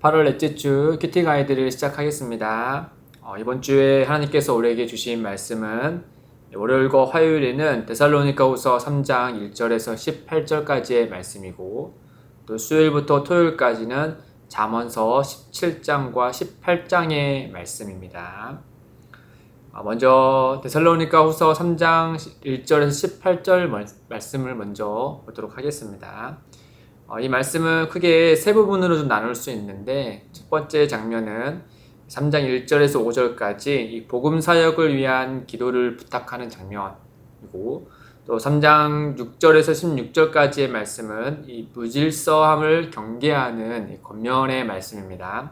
8월 넷째 주 큐티 가이드를 시작하겠습니다. 어, 이번 주에 하나님께서 우리에게 주신 말씀은 월요일과 화요일에는 데살로니가후서 3장 1절에서 18절까지의 말씀이고 또 수요일부터 토요일까지는 잠언서 17장과 18장의 말씀입니다. 어, 먼저 데살로니가후서 3장 1절에서 18절 말씀을 먼저 보도록 하겠습니다. 어, 이 말씀은 크게 세 부분으로 좀 나눌 수 있는데 첫 번째 장면은 3장 1절에서 5절까지 이 복음 사역을 위한 기도를 부탁하는 장면이고 또 3장 6절에서 16절까지의 말씀은 이 무질서함을 경계하는 이 겉면의 말씀입니다.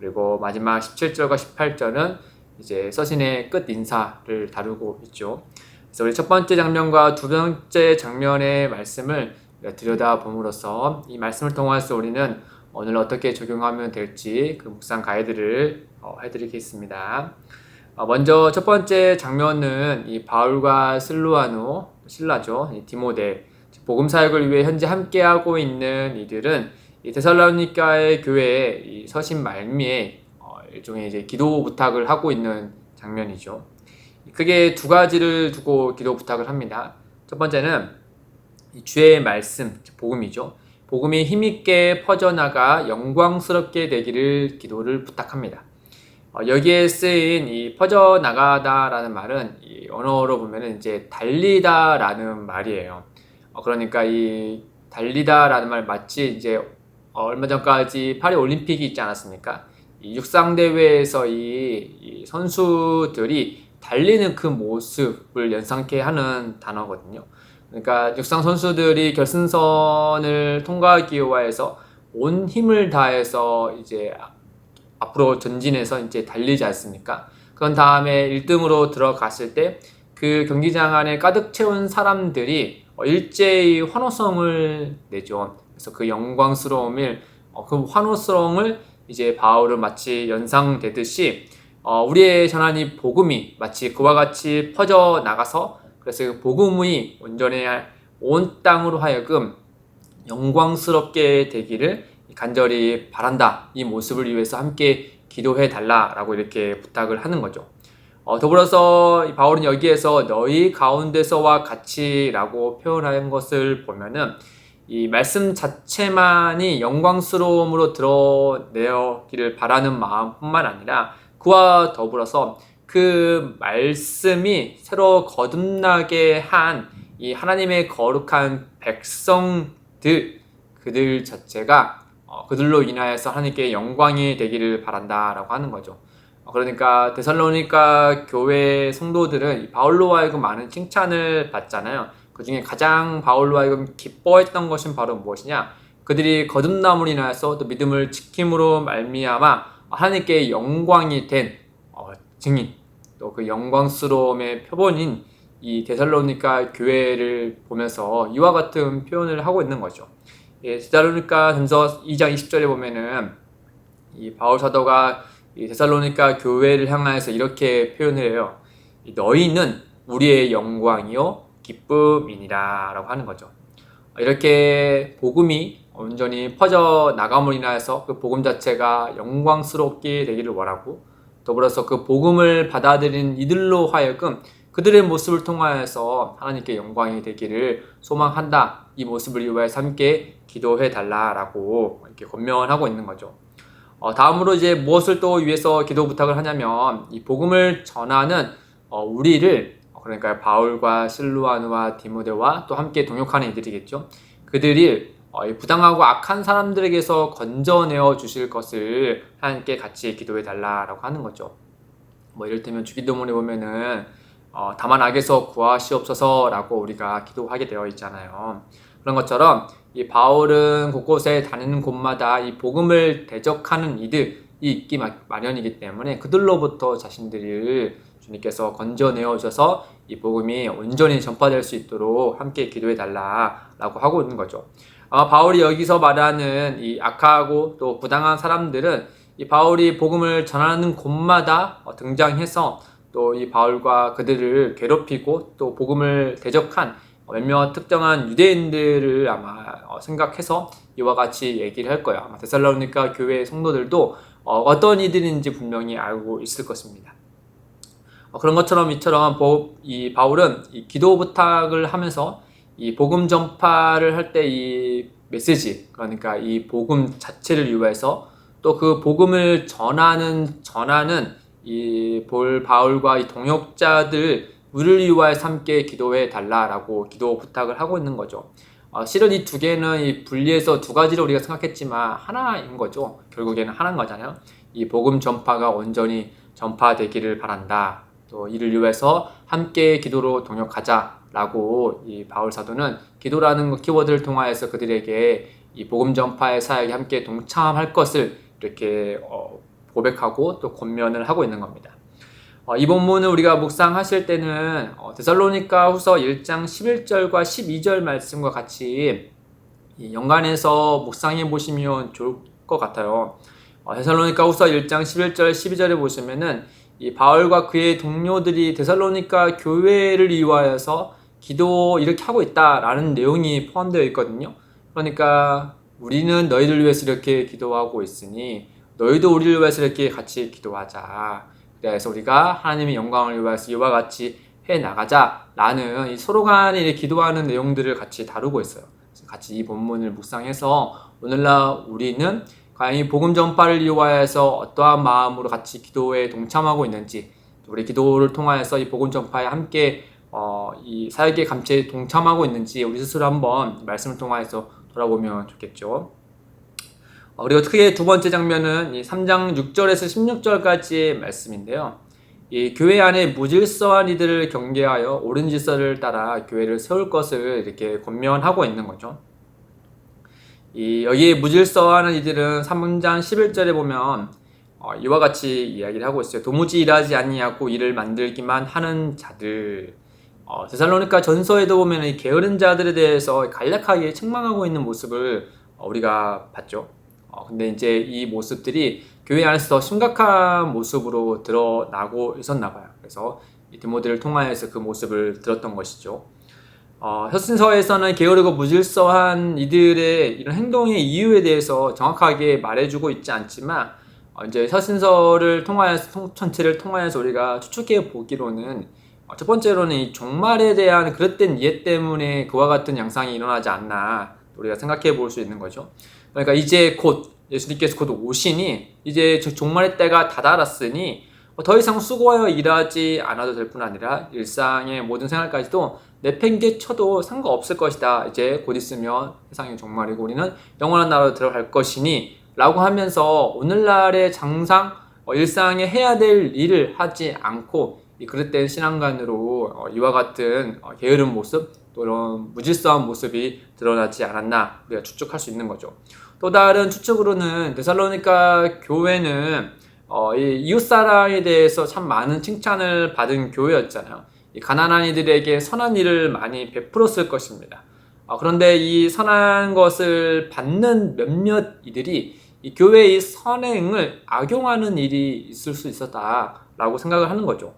그리고 마지막 17절과 18절은 이제 서신의 끝 인사를 다루고 있죠. 그래서 우리 첫 번째 장면과 두 번째 장면의 말씀을 들여다 봄으로써 이 말씀을 통해서 우리는 오늘 어떻게 적용하면 될지 그 묵상 가이드를 어, 해드리겠습니다. 어, 먼저 첫 번째 장면은 이 바울과 슬루아노, 신라죠, 이 디모데 복음 사역을 위해 현재 함께하고 있는 이들은 이 데살로니가의 교회에 이 서신 말미에 어, 일종의 이제 기도 부탁을 하고 있는 장면이죠. 크게 두 가지를 두고 기도 부탁을 합니다. 첫 번째는 주의 말씀, 복음이죠. 복음이 힘있게 퍼져나가 영광스럽게 되기를 기도를 부탁합니다. 어, 여기에 쓰인 이 퍼져나가다라는 말은 이 언어로 보면 이제 달리다라는 말이에요. 어, 그러니까 이 달리다라는 말 마치 이제 어, 얼마 전까지 파리 올림픽이 있지 않았습니까? 이 육상 대회에서 이, 이 선수들이 달리는 그 모습을 연상케 하는 단어거든요. 그러니까 육상 선수들이 결승선을 통과하기 위해서 온 힘을 다해서 이제 앞으로 전진해서 이제 달리지 않습니까? 그런 다음에 1등으로 들어갔을 때 그 경기장 안에 가득 채운 사람들이 일제히 환호성을 내죠. 그래서 그 영광스러움을 어, 그 환호성을 이제 바울은 마치 연상되듯이 어, 우리의 전하니 복음이 마치 그와 같이 퍼져 나가서 그래서 그 복음이 온전히 온 땅으로 하여금 영광스럽게 되기를 간절히 바란다. 이 모습을 위해서 함께 기도해 달라라고 이렇게 부탁을 하는 거죠. 어, 더불어서 바울은 여기에서 너희 가운데서와 같이라고 표현한 것을 보면은 이 말씀 자체만이 영광스러움으로 드러내기를 바라는 마음뿐만 아니라 그와 더불어서 그 말씀이 새로 거듭나게 한 이 하나님의 거룩한 백성들 그들 자체가 어, 그들로 인하여서 하나님께 영광이 되기를 바란다라고 하는 거죠. 어, 그러니까 데살로니가 교회 성도들은 바울로 하여금 많은 칭찬을 받잖아요. 그 중에 가장 바울로 하여금 기뻐했던 것은 바로 무엇이냐? 그들이 거듭남으로 인하여서 또 믿음을 지킴으로 말미암아 하나님께 영광이 된 어, 증인 또 그 영광스러움의 표본인 이 데살로니가 교회를 보면서 이와 같은 표현을 하고 있는 거죠. 예, 데살로니가 전서 2장 20절에 보면은 이 바울 사도가 이 데살로니가 교회를 향하여서 이렇게 표현을 해요. 너희는 우리의 영광이요 기쁨이니라라고 하는 거죠. 이렇게 복음이 온전히 퍼져 나감으로 인하여서 그 복음 자체가 영광스럽게 되기를 원하고 더불어서 그 복음을 받아들인 이들로 하여금 그들의 모습을 통하여서 하나님께 영광이 되기를 소망한다. 이 모습을 위하여서 함께 기도해 달라라고 이렇게 권면하고 있는 거죠. 어, 다음으로 이제 무엇을 또 위해서 기도 부탁을 하냐면 이 복음을 전하는 어, 우리를 그러니까 바울과 실루아누와 디모데와 또 함께 동역하는 이들이겠죠. 그들이 어, 부당하고 악한 사람들에게서 건져내어 주실 것을 하나님께 같이 기도해 달라라고 하는 거죠. 뭐 이를테면 주기도문에 보면은 어, 다만 악에서 구하시옵소서라고 우리가 기도하게 되어 있잖아요. 그런 것처럼 이 바울은 곳곳에 다니는 곳마다 이 복음을 대적하는 이들이 있기 마련이기 때문에 그들로부터 자신들을 주님께서 건져내어 주셔서 이 복음이 온전히 전파될 수 있도록 함께 기도해 달라라고 하고 있는 거죠. 아마 바울이 여기서 말하는 이 악하고 또 부당한 사람들은 이 바울이 복음을 전하는 곳마다 어, 등장해서 또 이 바울과 그들을 괴롭히고 또 복음을 대적한 어, 몇몇 특정한 유대인들을 아마 어, 생각해서 이와 같이 얘기를 할 거예요. 아마 데살로니가 교회 성도들도 어, 어떤 이들인지 분명히 알고 있을 것입니다. 어, 그런 것처럼 이처럼 이 바울은 이 기도 부탁을 하면서 이 복음 전파를 할 때 이 메시지 그러니까 이 복음 자체를 위해서 또 그 복음을 전하는 전하는 이 볼 바울과 이 동역자들 우리를 위하여서 함께 기도해 달라라고 기도 부탁을 하고 있는 거죠. 어, 실은 이 두 개는 이 분리해서 두 가지를 우리가 생각했지만 하나인 거죠. 결국에는 하나인 거잖아요. 이 복음 전파가 온전히 전파되기를 바란다. 또 이를 위해서 함께 기도로 동역하자 라고 이 바울 사도는 기도라는 그 키워드를 통하여서 그들에게 이 복음 전파의 사역에 함께 동참할 것을 이렇게 어, 고백하고 또 권면을 하고 있는 겁니다. 어, 이 본문을 우리가 묵상하실 때는 어, 데살로니가 후서 1장 11절과 12절 말씀과 같이 연관해서 묵상해 보시면 좋을 것 같아요. 어, 데살로니가 후서 1장 11절 12절에 보시면은 이 바울과 그의 동료들이 데살로니가 교회를 위하여서 기도 이렇게 하고 있다라는 내용이 포함되어 있거든요. 그러니까 우리는 너희들 위해서 이렇게 기도하고 있으니 너희도 우리를 위해서 이렇게 같이 기도하자. 그래서 우리가 하나님의 영광을 위해서 이와 같이 해 나가자라는 이 서로 간에 기도하는 내용들을 같이 다루고 있어요. 같이 이 본문을 묵상해서 오늘날 우리는 과연 이 복음 전파를 이용하여서 어떠한 마음으로 같이 기도에 동참하고 있는지 우리 기도를 통하여서 이 복음 전파에 함께 어, 이 사역의 감체에 동참하고 있는지 우리 스스로 한번 말씀을 통하여서 돌아보면 좋겠죠. 어, 그리고 크게 두 번째 장면은 이 3장 6절에서 16절까지의 말씀인데요. 이 교회 안에 무질서한 이들을 경계하여 옳은 질서를 따라 교회를 세울 것을 이렇게 권면하고 있는 거죠. 이 여기에 무질서하는 이들은 3장 11절에 보면 어, 이와 같이 이야기를 하고 있어요. 도무지 일하지 아니하고 일을 만들기만 하는 자들. 어, 데살로니카 전서에도 보면 이 게으른 자들에 대해서 간략하게 책망하고 있는 모습을 어, 우리가 봤죠. 어, 근데 이제 이 모습들이 교회 안에서 더 심각한 모습으로 드러나고 있었나 봐요. 그래서 이 디모데를 통하여서 그 모습을 들었던 것이죠. 어, 혀신서에서는 게으르고 무질서한 이들의 이런 행동의 이유에 대해서 정확하게 말해주고 있지 않지만 어, 이제 서신서를 통하여서 전체를 통하여서 우리가 추측해 보기로는 어, 첫 번째로는 이 종말에 대한 그릇된 이해 때문에 그와 같은 양상이 일어나지 않나 우리가 생각해 볼 수 있는 거죠. 그러니까 이제 곧 예수님께서 곧 오시니 이제 종말의 때가 다다랐으니 더 이상 수고하여 일하지 않아도 될 뿐 아니라 일상의 모든 생활까지도 내팽개 쳐도 상관없을 것이다. 이제 곧 있으면 세상의 종말이고 우리는 영원한 나라로 들어갈 것이니 라고 하면서 오늘날의 장상 어, 일상에 해야 될 일을 하지 않고 이 그릇된 신앙관으로 어, 이와 같은 어, 게으른 모습 또 이런 무질서한 모습이 드러나지 않았나 우리가 추측할 수 있는 거죠. 또 다른 추측으로는 데살로니카 교회는 어, 이 이웃 사랑에 대해서 참 많은 칭찬을 받은 교회였잖아요. 이 가난한 이들에게 선한 일을 많이 베풀었을 것입니다. 어, 그런데 이 선한 것을 받는 몇몇 이들이 이 교회의 선행을 악용하는 일이 있을 수 있었다라고 생각을 하는 거죠.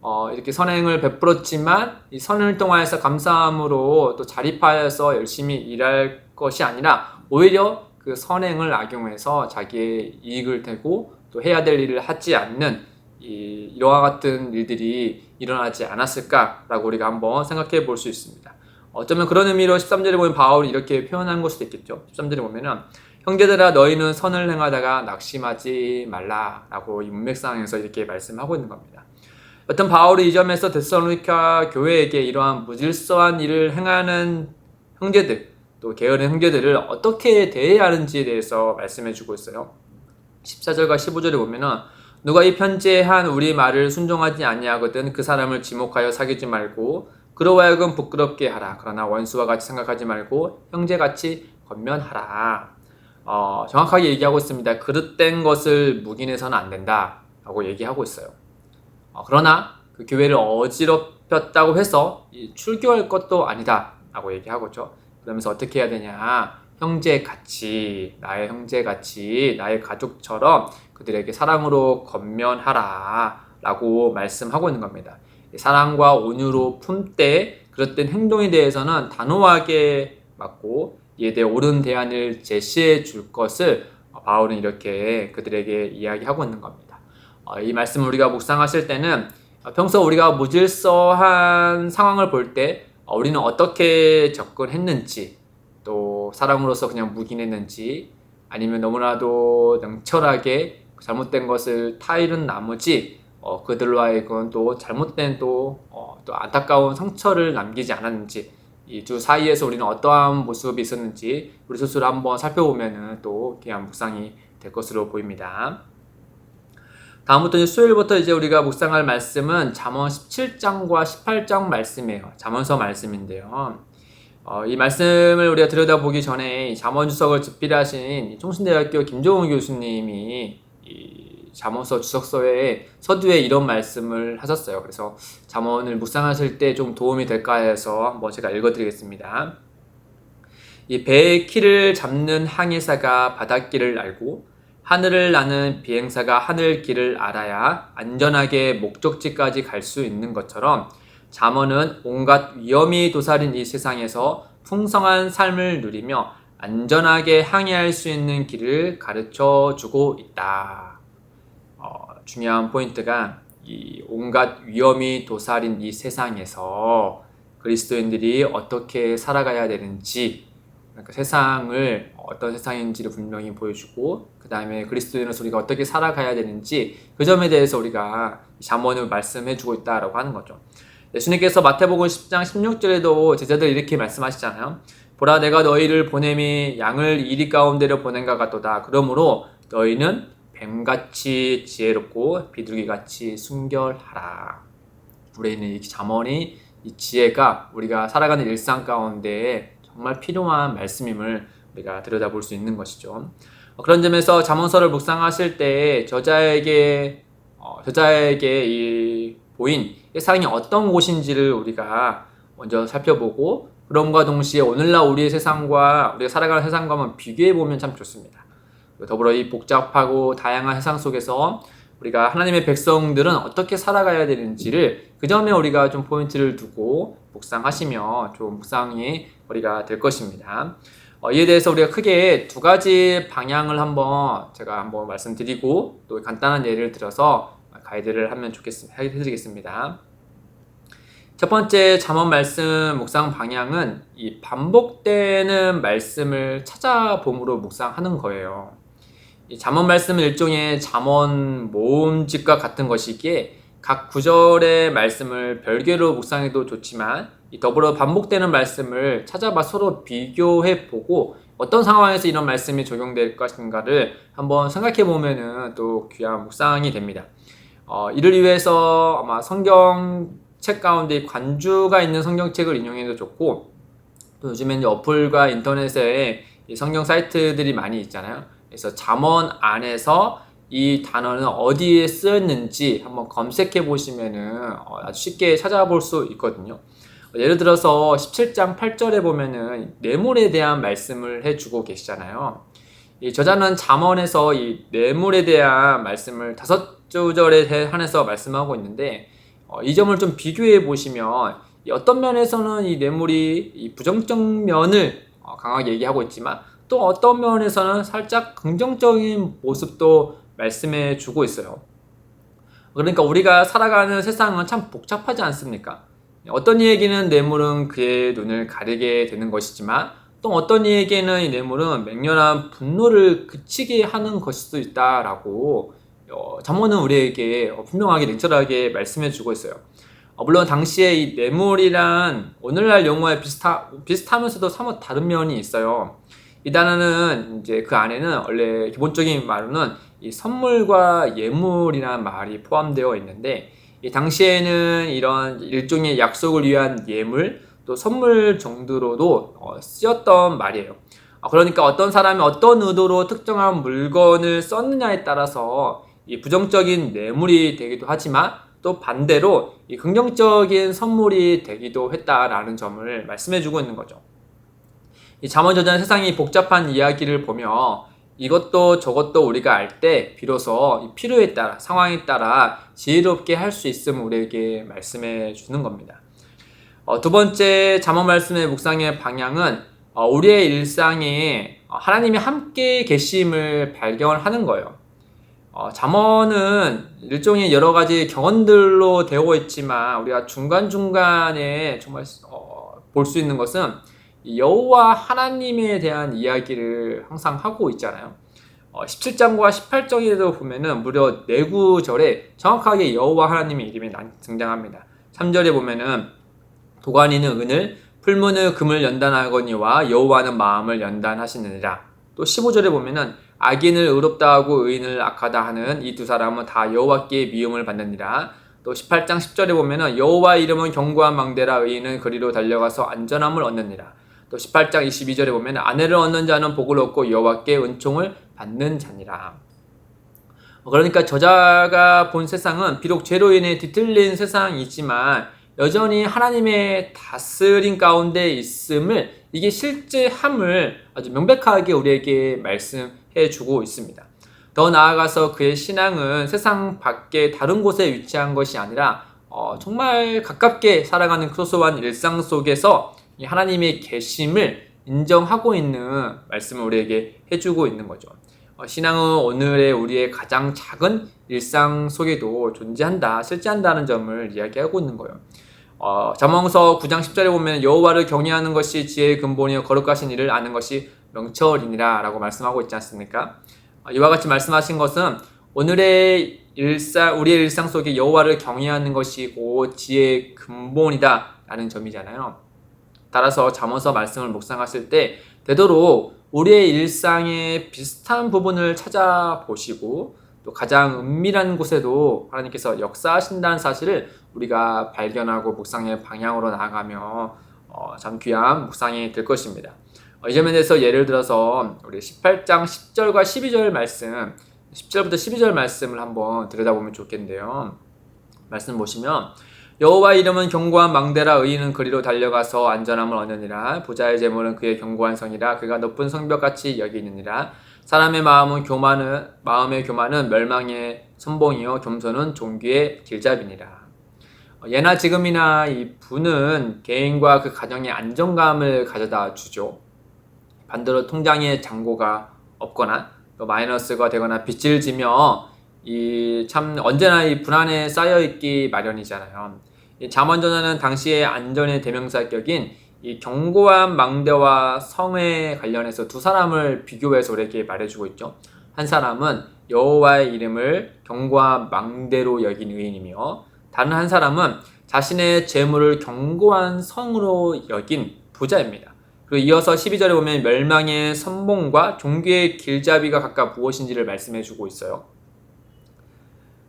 어, 이렇게 선행을 베풀었지만 이 선을 통하여서 감사함으로 또 자립하여서 열심히 일할 것이 아니라 오히려 그 선행을 악용해서 자기의 이익을 대고 또 해야 될 일을 하지 않는 이, 이와 같은 일들이 일어나지 않았을까라고 우리가 한번 생각해 볼 수 있습니다. 어쩌면 그런 의미로 13절에 보면 바울이 이렇게 표현한 걸 수도 있겠죠. 13절에 보면은 형제들아 너희는 선을 행하다가 낙심하지 말라라고 이 문맥상에서 이렇게 말씀하고 있는 겁니다. 어떤 바울이 이 점에서 데살로니카 교회에게 이러한 무질서한 일을 행하는 형제들 또 게으른 형제들을 어떻게 대해야 하는지에 대해서 말씀해 주고 있어요. 14절과 15절에 보면은 누가 이 편지에 한 우리 말을 순종하지 아니하거든 그 사람을 지목하여 사귀지 말고 그로 하여금 부끄럽게 하라. 그러나 원수와 같이 생각하지 말고 형제같이 건면하라. 어, 정확하게 얘기하고 있습니다. 그릇된 것을 묵인해서는 안 된다. 라고 얘기하고 있어요. 어, 그러나 그 교회를 어지럽혔다고 해서 출교할 것도 아니다. 라고 얘기하고 있죠. 그러면서 어떻게 해야 되냐. 형제같이, 나의 형제같이, 나의 가족처럼 그들에게 사랑으로 건면하라. 라고 말씀하고 있는 겁니다. 사랑과 온유로 품되 그렇던 행동에 대해서는 단호하게 맞고 이에 대해 옳은 대안을 제시해 줄 것을 바울은 이렇게 그들에게 이야기하고 있는 겁니다. 어, 이 말씀을 우리가 묵상하실 때는 평소 우리가 무질서한 상황을 볼 때 우리는 어떻게 접근했는지 또 사람으로서 그냥 묵인했는지 아니면 너무나도 냉철하게 잘못된 것을 타이른 나머지 어, 그들로 하여금 또 잘못된 또, 어, 또 안타까운 상처를 남기지 않았는지 이 두 사이에서 우리는 어떠한 모습이 있었는지 우리 스스로 한번 살펴보면은 또 귀한 묵상이 될 것으로 보입니다. 다음부터 수요일부터 이제 우리가 묵상할 말씀은 잠언 17장과 18장 말씀이에요. 잠언서 말씀인데요. 어, 이 말씀을 우리가 들여다보기 전에 잠언 주석을 집필하신 총신대학교 김종훈 교수님이 이 잠언서 주석서에 서두에 이런 말씀을 하셨어요. 그래서 잠언을 묵상하실 때 좀 도움이 될까 해서 한번 제가 읽어드리겠습니다. 이 배의 키를 잡는 항해사가 바닷길을 알고 하늘을 나는 비행사가 하늘길을 알아야 안전하게 목적지까지 갈 수 있는 것처럼 잠언은 온갖 위험이 도사린 이 세상에서 풍성한 삶을 누리며 안전하게 항해할 수 있는 길을 가르쳐 주고 있다. 중요한 포인트가 이 온갖 위험이 도사린 이 세상에서 그리스도인들이 어떻게 살아가야 되는지 그러니까 세상을 어떤 세상인지를 분명히 보여주고 그 다음에 그리스도인으로서 우리가 어떻게 살아가야 되는지 그 점에 대해서 우리가 잠언을 말씀해주고 있다라고 하는 거죠. 예수님께서 마태복음 10장 16절에도 제자들 이렇게 말씀하시잖아요. 보라 내가 너희를 보냄이 양을 이리 가운데로 보낸가 같도다. 그러므로 너희는 뱀같이 지혜롭고 비둘기같이 순결하라. 우리는 이 잠언이 이 지혜가 우리가 살아가는 일상 가운데 정말 필요한 말씀임을 우리가 들여다볼 수 있는 것이죠. 그런 점에서 잠언서를 묵상하실 때 저자에게 어, 저자에게 이 보인 세상이 어떤 곳인지를 우리가 먼저 살펴보고 그럼과 동시에 오늘날 우리의 세상과 우리가 살아가는 세상과 비교해 보면 참 좋습니다. 더불어 이 복잡하고 다양한 세상 속에서 우리가 하나님의 백성들은 어떻게 살아가야 되는지를 그 점에 우리가 좀 포인트를 두고 묵상하시며 좀 묵상이 우리가 될 것입니다. 어, 이에 대해서 우리가 크게 두 가지 방향을 한번 제가 한번 말씀드리고 또 간단한 예를 들어서 가이드를 하면 좋겠습니다. 해드리겠습니다. 첫 번째 잠언 말씀 묵상 방향은 이 반복되는 말씀을 찾아봄으로 묵상하는 거예요. 잠언 말씀은 일종의 잠언 모음집과 같은 것이기에 각 구절의 말씀을 별개로 묵상해도 좋지만 더불어 반복되는 말씀을 찾아봐 서로 비교해 보고 어떤 상황에서 이런 말씀이 적용될 것인가를 한번 생각해 보면은 또 귀한 묵상이 됩니다. 어, 이를 위해서 아마 성경책 가운데 관주가 있는 성경책을 인용해도 좋고 또 요즘에는 어플과 인터넷에 성경 사이트들이 많이 있잖아요. 그래서 잠언 안에서 이 단어는 어디에 쓰였는지 한번 검색해 보시면은 어, 아주 쉽게 찾아볼 수 있거든요. 예를 들어서 17장 8절에 보면은 뇌물에 대한 말씀을 해주고 계시잖아요. 이 저자는 잠언에서 이 뇌물에 대한 말씀을 다섯 주절에 한해서 말씀하고 있는데 어, 이 점을 좀 비교해 보시면 어떤 면에서는 이 뇌물이 이 부정적 면을 어, 강하게 얘기하고 있지만 또 어떤 면에서는 살짝 긍정적인 모습도 말씀해 주고 있어요. 그러니까 우리가 살아가는 세상은 참 복잡하지 않습니까? 어떤 이에게는 뇌물은 그의 눈을 가리게 되는 것이지만 또 어떤 이에게는 이 뇌물은 맹렬한 분노를 그치게 하는 것일 수도 있다라고 어, 잠언은 우리에게 분명하게 냉철하게 말씀해 주고 있어요. 어, 물론 당시에 이 뇌물이란 오늘날 용어에 비슷하, 비슷하면서도 사뭇 다른 면이 있어요. 이 단어는 이제 그 안에는 원래 기본적인 말로는 이 선물과 예물이라는 말이 포함되어 있는데 이 당시에는 이런 일종의 약속을 위한 예물 또 선물 정도로도 어, 쓰였던 말이에요. 어, 그러니까 어떤 사람이 어떤 의도로 특정한 물건을 썼느냐에 따라서 이 부정적인 뇌물이 되기도 하지만 또 반대로 이 긍정적인 선물이 되기도 했다라는 점을 말씀해주고 있는 거죠. 이 잠언저자는 세상이 복잡한 이야기를 보며 이것도 저것도 우리가 알 때 비로소 필요에 따라 상황에 따라 지혜롭게 할 수 있음을 우리에게 말씀해 주는 겁니다. 어, 두 번째 잠언 말씀의 묵상의 방향은 어, 우리의 일상에 어, 하나님이 함께 계심을 발견하는 거예요. 어, 잠언은 일종의 여러 가지 경언들로 되어 있지만 우리가 중간 중간에 정말 어, 볼수 있는 것은 이 여호와 하나님에 대한 이야기를 항상 하고 있잖아요. 어, 17장과 18장에도 보면은 무려 네 구절에 정확하게 여호와 하나님의 이름이 난- 등장합니다. 3절에 보면은 도가니는 은을 풀무는 금을 연단하거니와 여호와는 마음을 연단하시느니라. 또 15절에 보면은 악인을 의롭다 하고 의인을 악하다 하는 이 두 사람은 다 여호와께 미움을 받느니라. 또 18장 10절에 보면은 여호와 이름은 견고한 망대라 의인은 그리로 달려가서 안전함을 얻느니라. 또 18장 22절에 보면 아내를 얻는 자는 복을 얻고 여호와께 은총을 받는 자니라. 어, 그러니까 저자가 본 세상은 비록 죄로 인해 뒤틀린 세상이지만 여전히 하나님의 다스림 가운데 있음을 이게 실제함을 아주 명백하게 우리에게 말씀 해 주고 있습니다. 더 나아가서 그의 신앙은 세상 밖에 다른 곳에 위치한 것이 아니라 어, 정말 가깝게 살아가는 소소한 일상 속에서 이 하나님의 계심을 인정하고 있는 말씀을 우리에게 해주고 있는 거죠. 어, 신앙은 오늘의 우리의 가장 작은 일상 속에도 존재한다, 실제한다는 점을 이야기하고 있는 거예요. 어, 잠언서 9장 10절에 보면 여호와를 경외하는 것이 지혜의 근본이요 거룩하신 일을 아는 것이 명철이니라라고 말씀하고 있지 않습니까? 어, 이와 같이 말씀하신 것은 오늘의 일상 우리의 일상 속에 여호와를 경외하는 것이 곧 지혜의 근본이다라는 점이잖아요. 따라서 잠언서 말씀을 묵상하실 때 되도록 우리의 일상의 비슷한 부분을 찾아보시고 또 가장 은밀한 곳에도 하나님께서 역사하신다는 사실을 우리가 발견하고 묵상의 방향으로 나아가며 어, 참 귀한 묵상이 될 것입니다. 어, 이 점에 대해서 예를 들어서 우리 18장 10절과 12절 말씀 10절부터 12절 말씀을 한번 들여다보면 좋겠는데요. 말씀 보시면 여호와 이름은 견고한 망대라 의인은 그리로 달려가서 안전함을 얻느니라. 부자의 재물은 그의 견고한 성이라. 그가 높은 성벽같이 여기느니라. 사람의 마음은 교만은 마음의 교만은 멸망의 선봉이요. 겸손은 종귀의 길잡이니라. 어, 예나 지금이나 이 부는 개인과 그 가정의 안정감을 가져다 주죠 반대로 통장에 잔고가 없거나 또 마이너스가 되거나 빚을 지며 이 참 언제나 이 불안에 쌓여 있기 마련이잖아요. 이 잠언전화는 당시의 안전의 대명사격인 이 견고한 망대와 성에 관련해서 두 사람을 비교해서 우리에게 말해주고 있죠. 한 사람은 여호와의 이름을 견고한 망대로 여긴 의인이며 다른 한 사람은 자신의 재물을 견고한 성으로 여긴 부자입니다. 그리고 이어서 12절에 보면 멸망의 선봉과 종교의 길잡이가 각각 무엇인지를 말씀해 주고 있어요.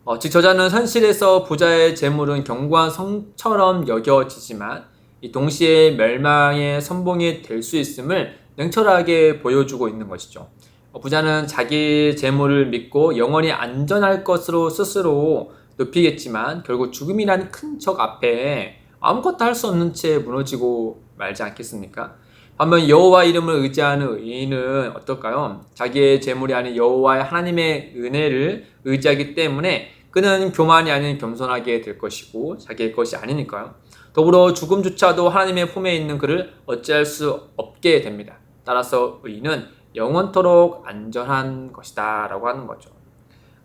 어, 즉 저자는 현실에서 부자의 재물은 견고한 성처럼 여겨지지만 이 동시에 멸망의 선봉이 될 수 있음을 냉철하게 보여주고 있는 것이죠. 어, 부자는 자기 재물을 믿고 영원히 안전할 것으로 스스로 높이겠지만 결국 죽음이라는 큰 적 앞에 아무것도 할 수 없는 채 무너지고 말지 않겠습니까? 반면 여호와 이름을 의지하는 의인은 어떨까요? 자기의 재물이 아닌 여호와의 하나님의 은혜를 의지하기 때문에 그는 교만이 아닌 겸손하게 될 것이고 자기의 것이 아니니까요. 더불어 죽음조차도 하나님의 품에 있는 그를 어찌할 수 없게 됩니다. 따라서 의인은 영원토록 안전한 것이다 라고 하는 거죠.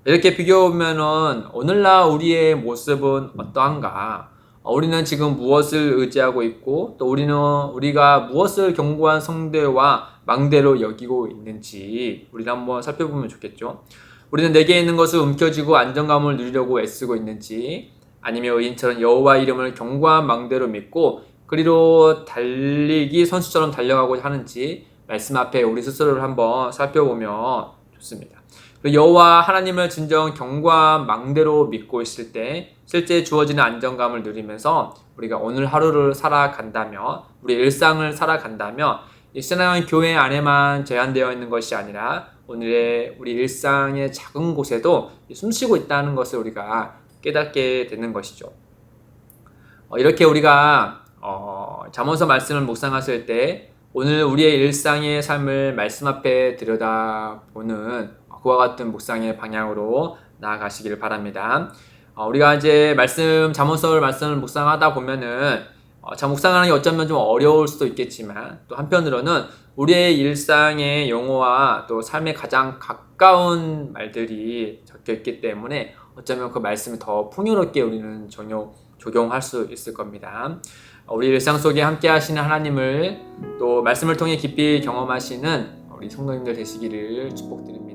이렇게 비교하면은 오늘날 우리의 모습은 어떠한가? 어, 우리는 지금 무엇을 의지하고 있고 또 우리는 우리가 무엇을 견고한 성대와 망대로 여기고 있는지 우리를 한번 살펴보면 좋겠죠. 우리는 내게 있는 것을 움켜쥐고 안정감을 누리려고 애쓰고 있는지 아니면 의인처럼 여호와 이름을 견고한 망대로 믿고 그리로 달리기 선수처럼 달려가고자 하는지 말씀 앞에 우리 스스로를 한번 살펴보면 좋습니다. 그 여호와 하나님을 진정 견고한 망대로 믿고 있을 때 실제 주어지는 안정감을 누리면서 우리가 오늘 하루를 살아간다면 우리 일상을 살아간다면 이 신앙은 교회 안에만 제한되어 있는 것이 아니라 오늘의 우리 일상의 작은 곳에도 숨쉬고 있다는 것을 우리가 깨닫게 되는 것이죠. 어, 이렇게 우리가 어, 잠언서 말씀을 묵상하실 때 오늘 우리의 일상의 삶을 말씀 앞에 들여다보는 그와 같은 묵상의 방향으로 나아가시기를 바랍니다. 어, 우리가 이제 말씀 잠언서를 말씀을 묵상하다 보면은 어, 참 묵상하는 게 어쩌면 좀 어려울 수도 있겠지만 또 한편으로는 우리의 일상의 용어와 또 삶에 가장 가까운 말들이 적혀 있기 때문에 어쩌면 그 말씀을 더 풍요롭게 우리는 적용, 적용할 수 있을 겁니다. 어, 우리 일상 속에 함께 하시는 하나님을 또 말씀을 통해 깊이 경험하시는 우리 성도님들 되시기를 축복드립니다.